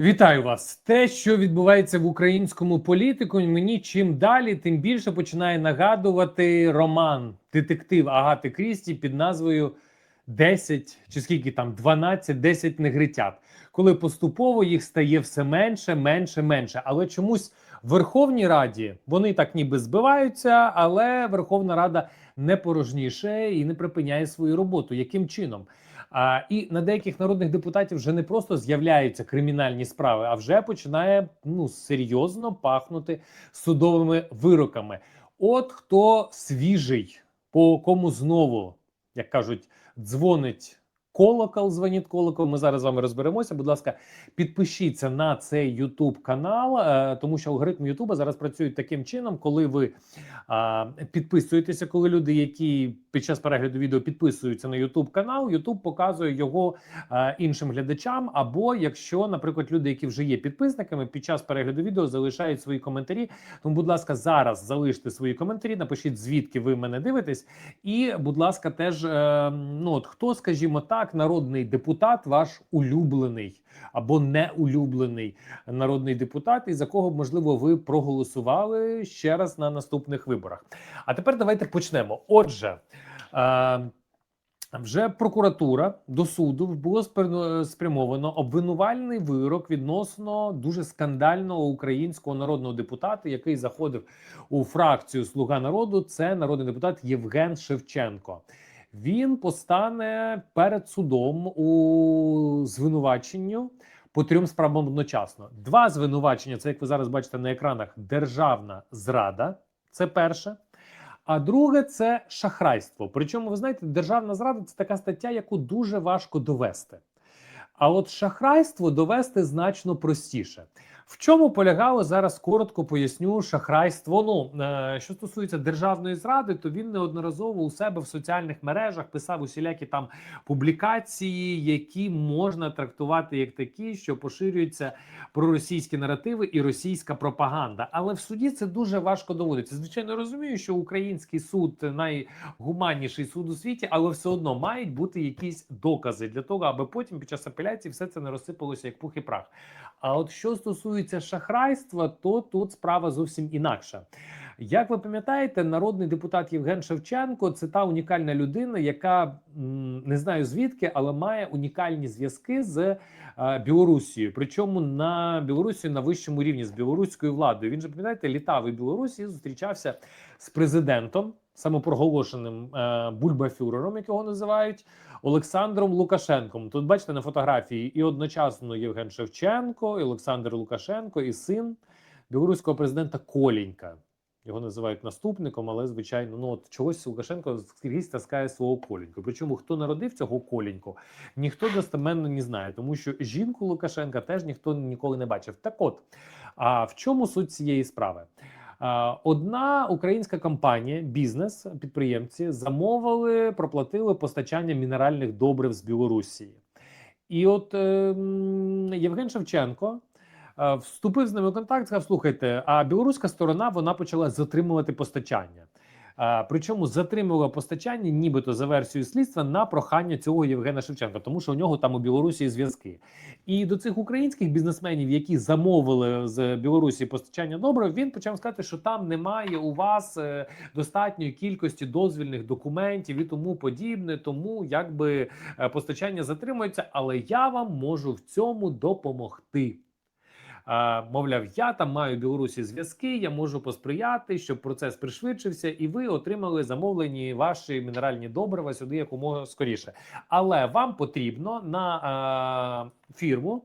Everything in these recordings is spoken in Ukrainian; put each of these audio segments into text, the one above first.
Вітаю вас! Те, що відбувається в українському політику, мені чим далі, тим більше починає нагадувати роман детектив Агати Крісті під назвою «10» чи скільки там 12 10 негритят, коли поступово їх стає все менше, менше, менше. Але чомусь в Верховній Раді вони так ніби збиваються, але Верховна Рада не порожніше і не припиняє свою роботу. Яким чином? А, і на деяких народних депутатів вже не просто з'являються кримінальні справи, а вже починає ну серйозно пахнути судовими вироками. От хто свіжий, по кому знову, як кажуть, дзвонить колокол, дзвонить колокол. Ми зараз з вами розберемося. Будь ласка, підпишіться на цей YouTube канал, е, тому що алгоритм Ютуба зараз працюють таким чином, коли ви підписуєтеся, коли люди, які під час перегляду відео підписуються на YouTube канал, YouTube показує його іншим глядачам. Або якщо, наприклад, люди, які вже є підписниками, під час перегляду відео залишають свої коментарі. Тому, будь ласка, зараз залиште свої коментарі, напишіть звідки ви мене дивитесь, і, будь ласка, теж е, ну от хто, скажімо так, народний депутат, ваш улюблений або неулюблений народний депутат, і за кого можливо ви проголосували ще раз на наступних виборах. А тепер давайте почнемо. Отже. Е, вже прокуратура до суду було спря- спрямовано обвинувальний вирок відносно дуже скандального українського народного депутата, який заходив у фракцію Слуга народу. Це народний депутат Євген Шевченко. Він постане перед судом у звинуваченню по трьом справам одночасно. Два звинувачення це як ви зараз бачите на екранах. Державна зрада. Це перше. А друге це шахрайство. Причому, ви знаєте, державна зрада це така стаття, яку дуже важко довести. А от шахрайство довести значно простіше. В чому полягало зараз коротко поясню шахрайство. Ну е, що стосується державної зради, то він неодноразово у себе в соціальних мережах писав усілякі там публікації, які можна трактувати як такі, що поширюються проросійські наративи і російська пропаганда. Але в суді це дуже важко доводиться. Звичайно, розумію, що український суд найгуманніший суд у світі, але все одно мають бути якісь докази для того, аби потім під час апеляції все це не розсипалося як пух і прах. А от що стосується шахрайства, то тут справа зовсім інакша. Як ви пам'ятаєте, народний депутат Євген Шевченко це та унікальна людина, яка не знаю звідки, але має унікальні зв'язки з е, Білорусією. Причому на Білорусі на вищому рівні з білоруською владою. Він же пам'ятаєте, літав у Білорусі і зустрічався з президентом, самопроголошеним е, бульбафюрером, як його називають. Олександром Лукашенком. Тут бачите на фотографії і одночасно Євген Шевченко, і Олександр Лукашенко, і син білоруського президента Колінька. Його називають наступником, але звичайно, ну от чогось Лукашенко скрізь таскає свого коліньку. Причому хто народив цього коліньку, ніхто достеменно не знає, тому що жінку Лукашенка теж ніхто ніколи не бачив. Так от, а в чому суть цієї справи? Одна українська компанія, бізнес, підприємці замовили, проплатили постачання мінеральних добрив з Білорусі. І от е, Євген Шевченко е, вступив з ними в контакт, сказав: слухайте, а білоруська сторона вона почала затримувати постачання. Причому затримувала постачання, нібито за версією слідства, на прохання цього Євгена Шевченка, тому що у нього там у Білорусі зв'язки. І до цих українських бізнесменів, які замовили з Білорусі постачання добрив, він почав сказати, що там немає у вас е, достатньої кількості дозвільних документів і тому подібне. Тому якби е, постачання затримується, але я вам можу в цьому допомогти. Мовляв, я там маю в Білорусі зв'язки, я можу посприяти, щоб процес пришвидшився, і ви отримали замовлені ваші мінеральні добрива сюди якомога скоріше. Але вам потрібно на фірму.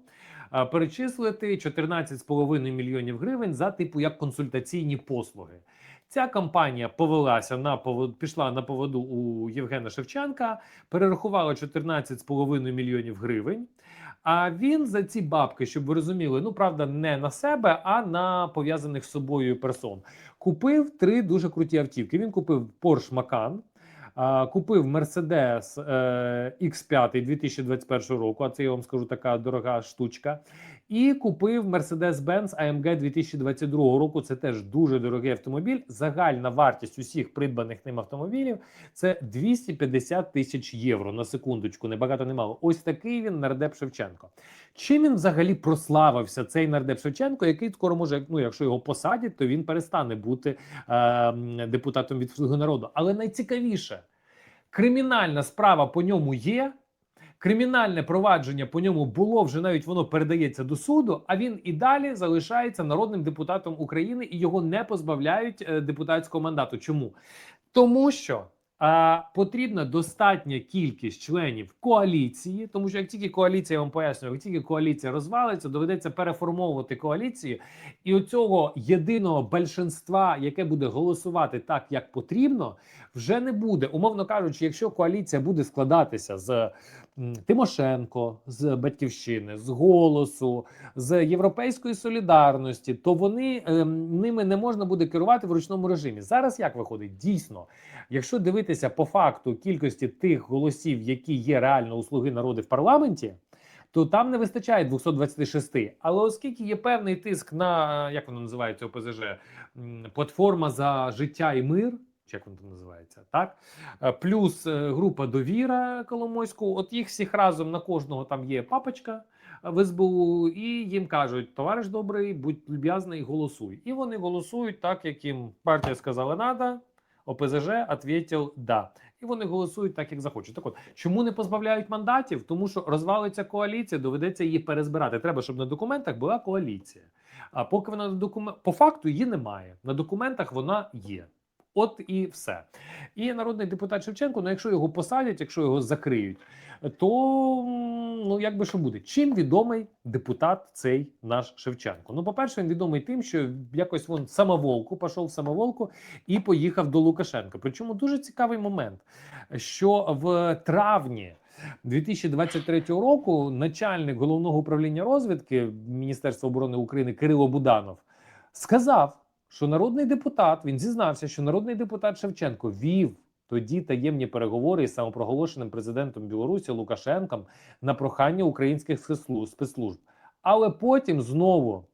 Перечислити 14,5 мільйонів гривень за типу як консультаційні послуги. Ця компанія повелася на пішла на поводу у Євгена Шевченка, перерахувала 14,5 мільйонів гривень. А він за ці бабки, щоб ви розуміли, ну правда, не на себе, а на пов'язаних з собою персон. Купив три дуже круті автівки. Він купив Porsche Macan, купив Mercedes е, X5 2021 року. А це я вам скажу така дорога штучка. І купив Mercedes-Benz AMG 2022 року. Це теж дуже дорогий автомобіль. Загальна вартість усіх придбаних ним автомобілів це 250 тисяч євро. На секундочку, не багато не мало. Ось такий він нардеп Шевченко. Чим він взагалі прославився цей нардеп Шевченко, який скоро може, ну якщо його посадять, то він перестане бути е, депутатом від Слуги народу. Але найцікавіше, кримінальна справа по ньому є. Кримінальне провадження по ньому було вже навіть воно передається до суду. А він і далі залишається народним депутатом України і його не позбавляють е, депутатського мандату. Чому? Тому що а, потрібна достатня кількість членів коаліції, тому що як тільки коаліція я вам пояснюю, як тільки коаліція розвалиться, доведеться переформовувати коаліцію, і оцього єдиного більшинства, яке буде голосувати так, як потрібно, вже не буде. Умовно кажучи, якщо коаліція буде складатися з Тимошенко, з батьківщини, з голосу, з європейської солідарності, то вони ем, ними не можна буде керувати в ручному режимі. Зараз як виходить? Дійсно, якщо дивитися по факту кількості тих голосів, які є реально у слуги народу в парламенті. То там не вистачає 226. Але оскільки є певний тиск на як воно називається ОПЗЖ, платформа за життя і мир, як воно там називається, так Е, плюс е, група довіра Коломойську. От їх всіх разом на кожного там є папочка е, в СБУ, і їм кажуть: товариш добрий, будь люб'язний, голосуй. І вони голосують так, як їм партія сказала надо. ОПЗЖ відповів да. І вони голосують так, як захочуть. Так от чому не позбавляють мандатів? Тому що розвалиться коаліція, доведеться її перезбирати. Треба, щоб на документах була коаліція. А поки вона на документ по факту її немає. На документах вона є. От і все. І народний депутат Шевченко, ну якщо його посадять, якщо його закриють, то ну як би що буде? Чим відомий депутат цей наш Шевченко? Ну, по-перше, він відомий тим, що якось він самоволку пішов в самоволку і поїхав до Лукашенка. Причому дуже цікавий момент, що в травні. 2023 року начальник головного управління розвідки Міністерства оборони України Кирило Буданов сказав, що народний депутат він зізнався, що народний депутат Шевченко вів тоді таємні переговори із самопроголошеним президентом Білорусі Лукашенком на прохання українських спецслужб-. Але потім знову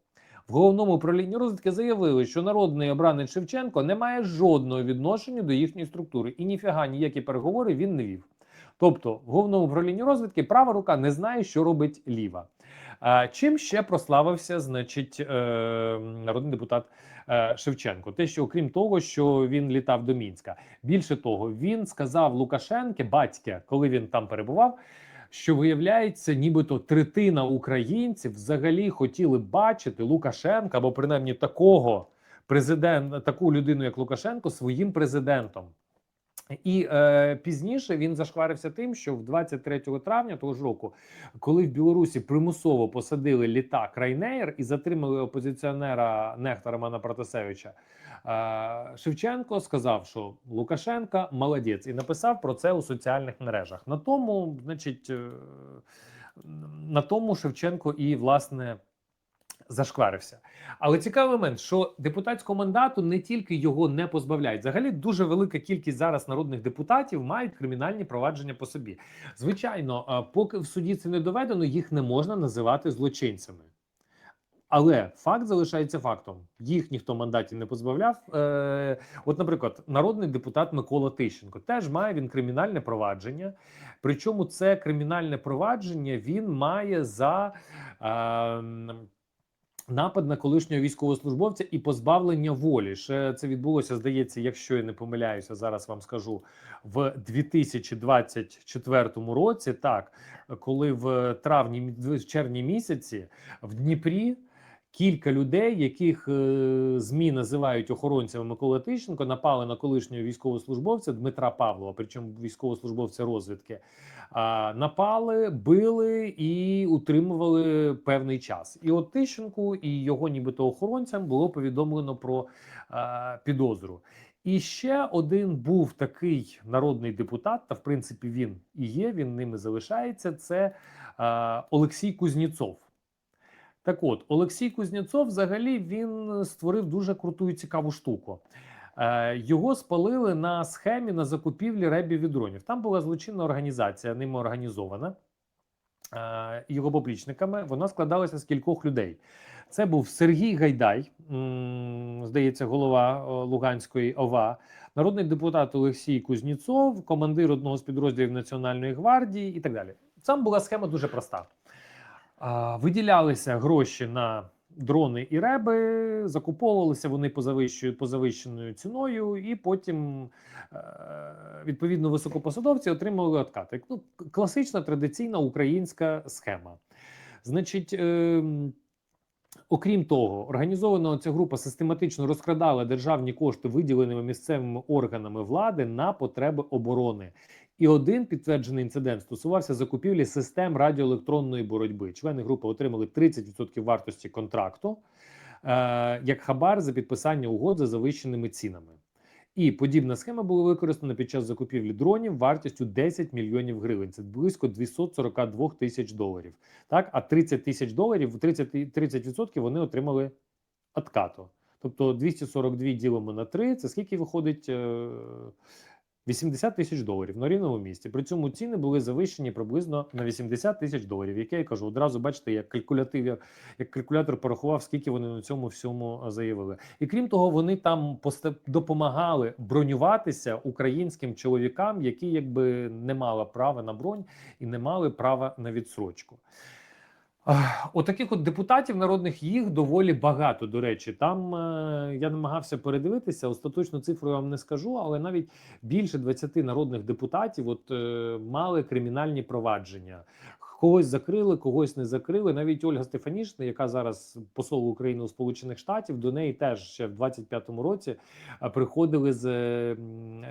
в головному управлінні розвідки заявили, що народний обранець Шевченко не має жодного відношення до їхньої структури і ніфіга ніякі переговори він не вів. Тобто, в головному управлінні розвідки права рука не знає, що робить ліва. А, чим ще прославився, значить, е, народний депутат Шевченко? Те, що окрім того, що він літав до Мінська, більше того, він сказав Лукашенке, батьке, коли він там перебував. Що виявляється, нібито третина українців взагалі хотіли бачити Лукашенка або принаймні такого президента, таку людину, як Лукашенко, своїм президентом. І е, пізніше він зашкварився тим, що в 23 травня того ж року, коли в Білорусі примусово посадили літак Райнеєр і затримали опозиціонера Нехта Романа Протасевича, е, Шевченко сказав, що Лукашенка молодець, і написав про це у соціальних мережах. На тому, значить, е, на тому Шевченко і власне зашкварився. Але цікавий момент, що депутатського мандату не тільки його не позбавляють. Взагалі дуже велика кількість зараз народних депутатів мають кримінальні провадження по собі. Звичайно, поки в суді це не доведено, їх не можна називати злочинцями. Але факт залишається фактом. Їх ніхто мандатів не позбавляв. Е, от, наприклад, народний депутат Микола Тищенко теж має він кримінальне провадження. Причому це кримінальне провадження він має за е, напад на колишнього військовослужбовця і позбавлення волі. Ще це відбулося, здається, якщо я не помиляюся, зараз вам скажу в 2024 році. Так, коли в травні, в червні місяці в Дніпрі. Кілька людей, яких е, змі називають охоронцями Миколи Тищенко, напали на колишнього військовослужбовця Дмитра Павлова, причому військовослужбовця розвідки. Напали, били і утримували певний час. І от Тищенку і його, нібито охоронцям, було повідомлено про підозру. І ще один був такий народний депутат, та в принципі він і є, він ними залишається. Це Олексій Кузнєцов. Так от, Олексій Кузнєцов взагалі він створив дуже круту і цікаву штуку. Е, його спалили на схемі на закупівлі ребів і. Там була злочинна організація, ними організована. е, його поплічниками, вона складалася з кількох людей. Це був Сергій Гайдай, здається, голова Луганської ОВА, народний депутат Олексій Кузніцов, командир одного з підрозділів Національної гвардії і так далі. Там була схема дуже проста. Виділялися гроші на дрони і реби, закуповувалися вони по завищою по завищеною ціною, і потім е, відповідно високопосадовці отримували откати. Ну, класична традиційна українська схема. Значить. ем, Окрім того, організована ця група систематично розкрадала державні кошти, виділеними місцевими органами влади на потреби оборони. І один підтверджений інцидент стосувався закупівлі систем радіоелектронної боротьби. Члени групи отримали 30% вартості контракту е, як хабар за підписання угод за завищеними цінами. І подібна схема була використана під час закупівлі дронів вартістю 10 мільйонів гривень. Це близько 242 тисяч доларів. Так, а 30 тисяч доларів, 30, 30% вони отримали откату. Тобто 242 ділимо на 3, це скільки виходить? Е, 80 тисяч доларів на рівному місці. При цьому ціни були завищені приблизно на 80 тисяч доларів. Яке я кажу, одразу бачите, як калькулятив, як, як калькулятор порахував, скільки вони на цьому всьому заявили. І крім того, вони там допомагали бронюватися українським чоловікам, які якби не мали права на бронь і не мали права на відсрочку. Отаких от депутатів народних їх доволі багато. До речі, там е, я намагався передивитися. Остаточну цифру я вам не скажу, але навіть більше 20 народних депутатів от е, мали кримінальні провадження. Когось закрили, когось не закрили. Навіть Ольга Стефанішна, яка зараз посол України у Сполучених Штатів, до неї теж ще в 25-му році е, приходили з е,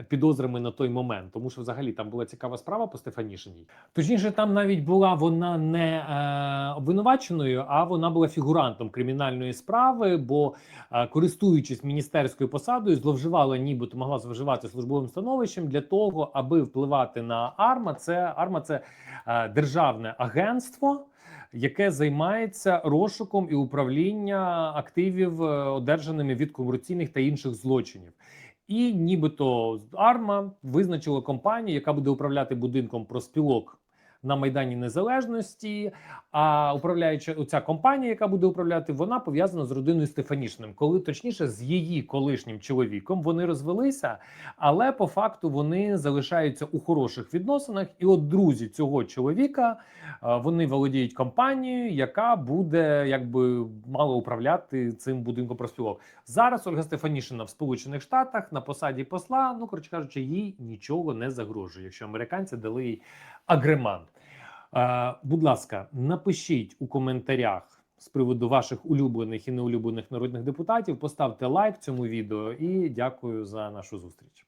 підозрами на той момент, тому що взагалі там була цікава справа по Стефанішиній. Точніше, там навіть була вона не е, обвинуваченою, а вона була фігурантом кримінальної справи, бо е, користуючись міністерською посадою, зловживала, нібито могла зловживати службовим становищем для того, аби впливати на АРМА. Це АРМА це е, державне агентство. Яке займається розшуком і управління активів, е, одержаними від корупційних та інших злочинів, і нібито АРМА визначила компанію, яка буде управляти будинком проспілок на Майдані Незалежності. А управляюча оця компанія, яка буде управляти, вона пов'язана з родиною Стефанішним, коли точніше з її колишнім чоловіком вони розвелися, але по факту вони залишаються у хороших відносинах. І от друзі цього чоловіка вони володіють компанією, яка буде якби мала управляти цим будинком проспілок. Зараз Ольга Стефанішина в Сполучених Штатах на посаді посла. Ну коротше кажучи, їй нічого не загрожує, якщо американці дали їй агремант. Будь ласка, напишіть у коментарях з приводу ваших улюблених і неулюблених народних депутатів. Поставте лайк цьому відео і дякую за нашу зустріч.